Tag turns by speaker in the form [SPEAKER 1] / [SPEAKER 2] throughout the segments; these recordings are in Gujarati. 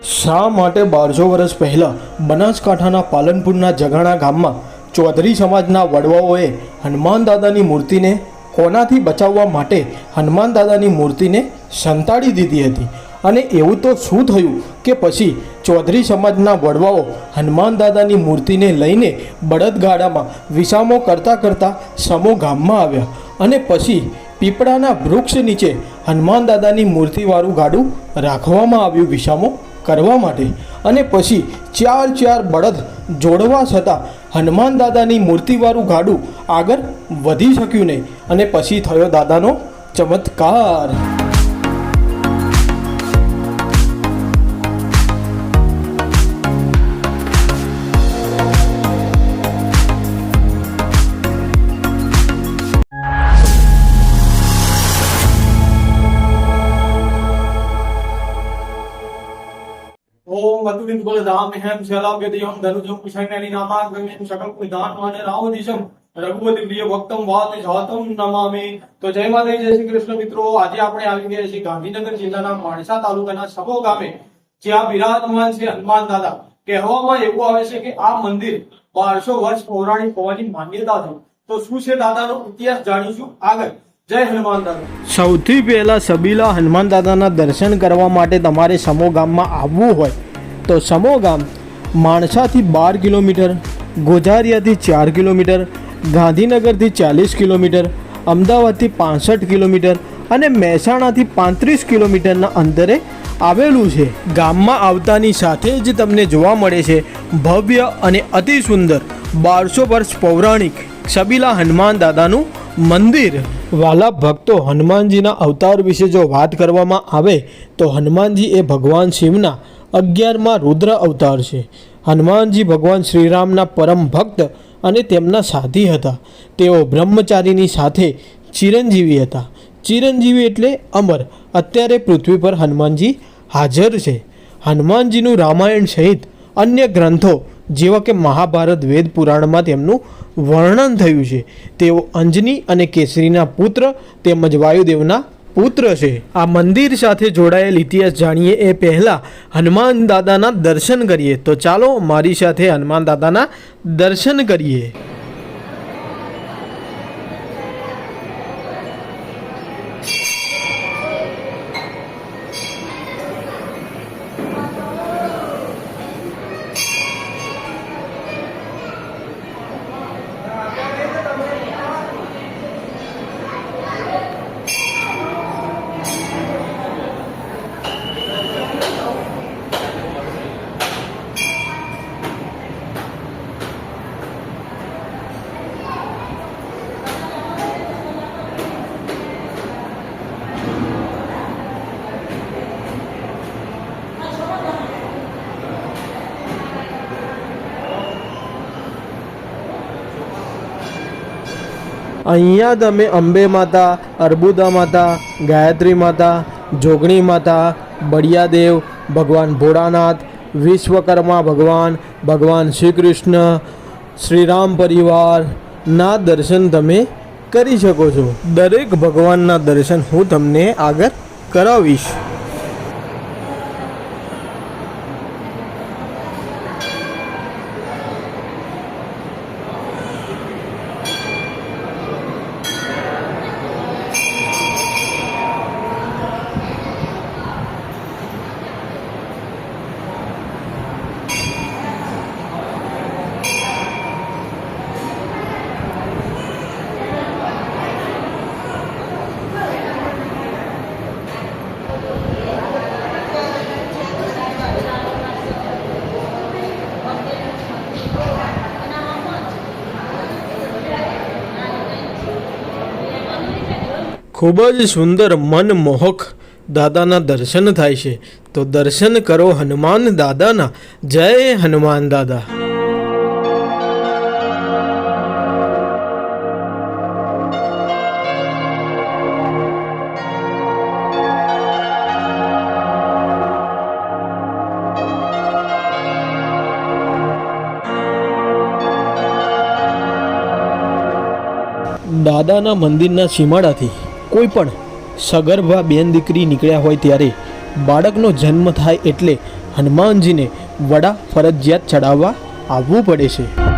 [SPEAKER 1] શા માટે બારસો વર્ષ પહેલાં બનાસકાંઠાના પાલનપુરના જગાણા ગામમાં ચૌધરી સમાજના વડવાઓએ હનુમાન દાદાની મૂર્તિને કોનાથી બચાવવા માટે હનુમાન દાદાની મૂર્તિને સંતાડી દીધી હતી? અને એવું તો શું થયું કે પછી ચૌધરી સમાજના વડવાઓ હનુમાન દાદાની મૂર્તિને લઈને બળદગાડામાં વિસામો કરતાં કરતાં સમો ગામમાં આવ્યા અને પછી પીપળાના વૃક્ષ નીચે હનુમાન દાદાની મૂર્તિવાળું ગાડું રાખવામાં આવ્યું વિસામો? કરવા માટે અને પછી ચાર ચાર બળદ જોડવા છતાં હનુમાન દાદાની મૂર્તિવાળું ગાડું આગળ વધી શક્યું નહીં અને પછી થયો દાદાનો ચમત્કાર.
[SPEAKER 2] కులధామ్యహం శలాభ్యతయం ధనుజం కుశంగని నమాగమ్యం సకల కుదాత్మాన రావదిశం રઘુપતિ પ્રિય ભક્તમ વાત જાતમ નમામે. તો જય માતા જય શ્રી કૃષ્ણ મિત્રો. આજે આપણે આવી ગયા છીએ ગાંધીનગર જિલ્લાના માણસા તાલુકાના સબો ગામે, જ્યાં બિરાજમાન છે હનુમાન દાદા કહેવામાં એવું આવે છે કે આ મંદિર બારસો વર્ષ પૌરાણિક હોવાની માન્યતા છે. તો શું છે દાદાનો ઇતિહાસ જાણીશું? આગળ. જય હનુમાન દાદા.
[SPEAKER 1] સૌથી પહેલા સબીલા હનુમાન દાદાના દર્શન કરવા માટે તમારે સમો ગામમાં આવવું હોય તો સમો ગામ, માણસાથી બાર કિલોમીટર, ગોઝારિયાથી ચાર કિલોમીટર, ગાંધીનગરથી ચાલીસ કિલોમીટર, અમદાવાદથી પાસઠ કિલોમીટર અને મહેસાણાથી પાંત્રીસ કિલોમીટરના અંતરે આવેલું છે. ગામમાં આવતાની સાથે જ તમને જોવા મળે છે ભવ્ય અને અતિ સુંદર બારસો વર્ષ પૌરાણિક સબીલા હનુમાન દાદાનું મંદિર. વાલા ભક્તો હનુમાનજીના અવતાર વિશે જો વાત કરવામાં આવે તો હનુમાનજી એ ભગવાન શિવના અગિયારમાં રુદ્ર અવતાર છે. હનુમાનજી ભગવાન શ્રીરામના પરમ ભક્ત અને તેમના સાથી હતા. તેઓ બ્રહ્મચારીની સાથે ચિરંજીવી હતા. ચિરંજીવી એટલે અમર. અત્યારે પૃથ્વી પર હનુમાનજી હાજર છે. હનુમાનજીનું રામાયણ સહિત અન્ય ગ્રંથો, જેવા કે મહાભારત, વેદ પુરાણમાં તેમનું વર્ણન થયું છે. તેઓ અંજની અને કેસરીના પુત્ર તેમજ વાયુદેવના પુત્ર છે. આ મંદિર સાથે જોડાયેલ ઇતિહાસ જાણીએ એ પહેલાં હનુમાન દાદાના દર્શન કરીએ. તો ચાલો મારી સાથે હનુમાન દાદાના દર્શન કરીએ. અહીંયા તમે અંબે માતા, અર્બુદા માતા, ગાયત્રી માતા, જોગણી માતા, બળિયાદેવ, ભગવાન ભોળાનાથ, વિશ્વકર્મા ભગવાન ભગવાન શ્રી કૃષ્ણ શ્રીરામ પરિવારના દર્શન તમે કરી શકો છો. દરેક ભગવાનના દર્શન હું તમને આગળ કરાવીશ. ખૂબ જ સુંદર મનમોહક દાદાના દર્શન થાય છે. તો દર્શન કરો હનુમાન દાદાના. જય હનુમાન દાદા. દાદાના મંદિરના સીમાડાથી કોઈ પણ સગર્ભા બેન દીકરી નીકળ્યા હોય ત્યારે બાળકનો જન્મ થાય એટલે હનુમાનજીને વડા ફરજિયાત ચડાવવા આવવું પડે છે.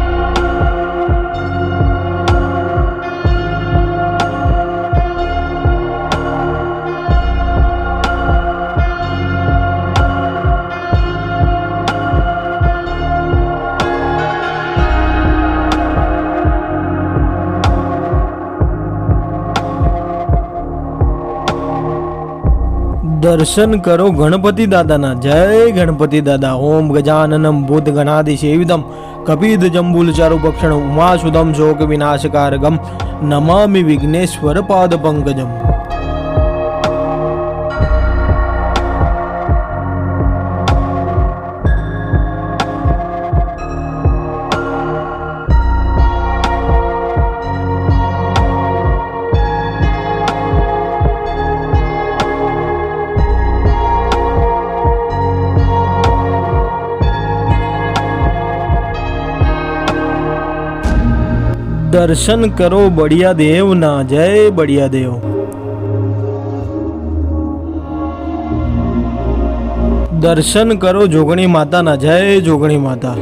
[SPEAKER 1] દર્શન કરો ગણપતિ દાદાના. જય ગણપતિ દાદા. ઓમ ગજાનનમ ભૂત એવિદમ કપિદ જંબુલ ચારુ ભક્ષણ ઉમાસુદમ શોક વિનાશકારગમ. નમામિ વિઘ્નેશ્વર પાદ પંકજમ. દર્શન કરો બળિયા દેવના જય બળિયા દેવ દર્શન કરો જોગણી માતાના જય જોગણી માતા.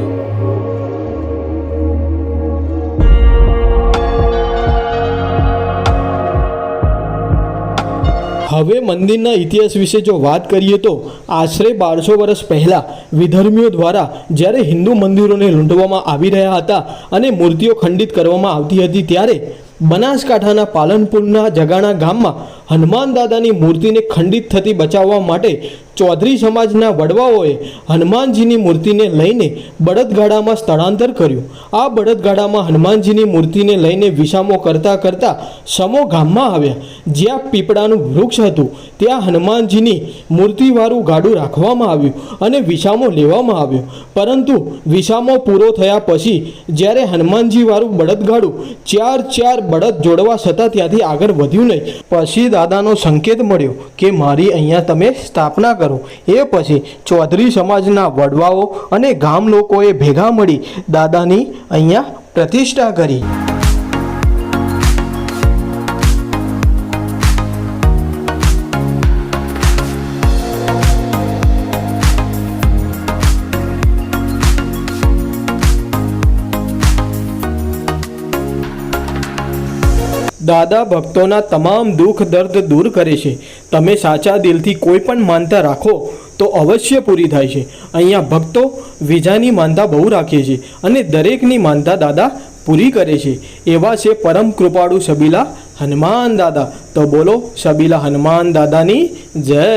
[SPEAKER 1] હવે મંદિરના ઇતિહાસ વિશે જો વાત કરીએ તો આશરે બારસો વર્ષ પહેલાં વિધર્મીઓ દ્વારા જ્યારે હિન્દુ મંદિરોને લૂંટવામાં આવી રહ્યા હતા અને મૂર્તિઓ ખંડિત કરવામાં આવતી હતી ત્યારે બનાસકાંઠાના પાલનપુરના જગાણા ગામમાં હનુમાન દાદાની મૂર્તિને ખંડિત થતી બચાવવા માટે ચૌધરી સમાજના વડવાઓએ હનુમાનજીની મૂર્તિને લઈને બળદગાડામાં સ્થળાંતર કર્યું. આ બળદગાડામાં હનુમાનજીની મૂર્તિને લઈને વિસામો કરતા કરતા સમો ગામમાં આવ્યા. જ્યાં પીપળાનું વૃક્ષ હતું, ત્યાં હનુમાનજીની મૂર્તિવાળું ગાડું રાખવામાં આવ્યું અને વિસામો લેવામાં આવ્યો. પરંતુ વિસામો પૂરો થયા પછી જ્યારે હનુમાનજીવાળું બળદગાડું ચાર ચાર બળદ જોડવા છતાં ત્યાંથી આગળ વધ્યું નહીં. પછી દાદાનો સંકેત મળ્યો કે મારી અહીંયા તમે સ્થાપના કરો. એ પછી ચૌધરી સમાજના વડવાઓ અને ગામ લોકોએ ભેગા મળી દાદાની અહીંયા પ્રતિષ્ઠા કરી. દાદા ભક્તોના તમામ દુઃખ દર્દ દૂર કરે છે. તમે સાચા દિલથી કોઈ પણ માનતા રાખો તો અવશ્ય પૂરી થાય છે. અહીંયા ભક્તો વિજાની માનતા બહુ રાખે છે અને દરેકની માનતા દાદા પૂરી કરે છે. એવા છે પરમ કૃપાળુ સબીલા હનુમાન દાદા. તો બોલો સબીલા હનુમાન દાદાની જય.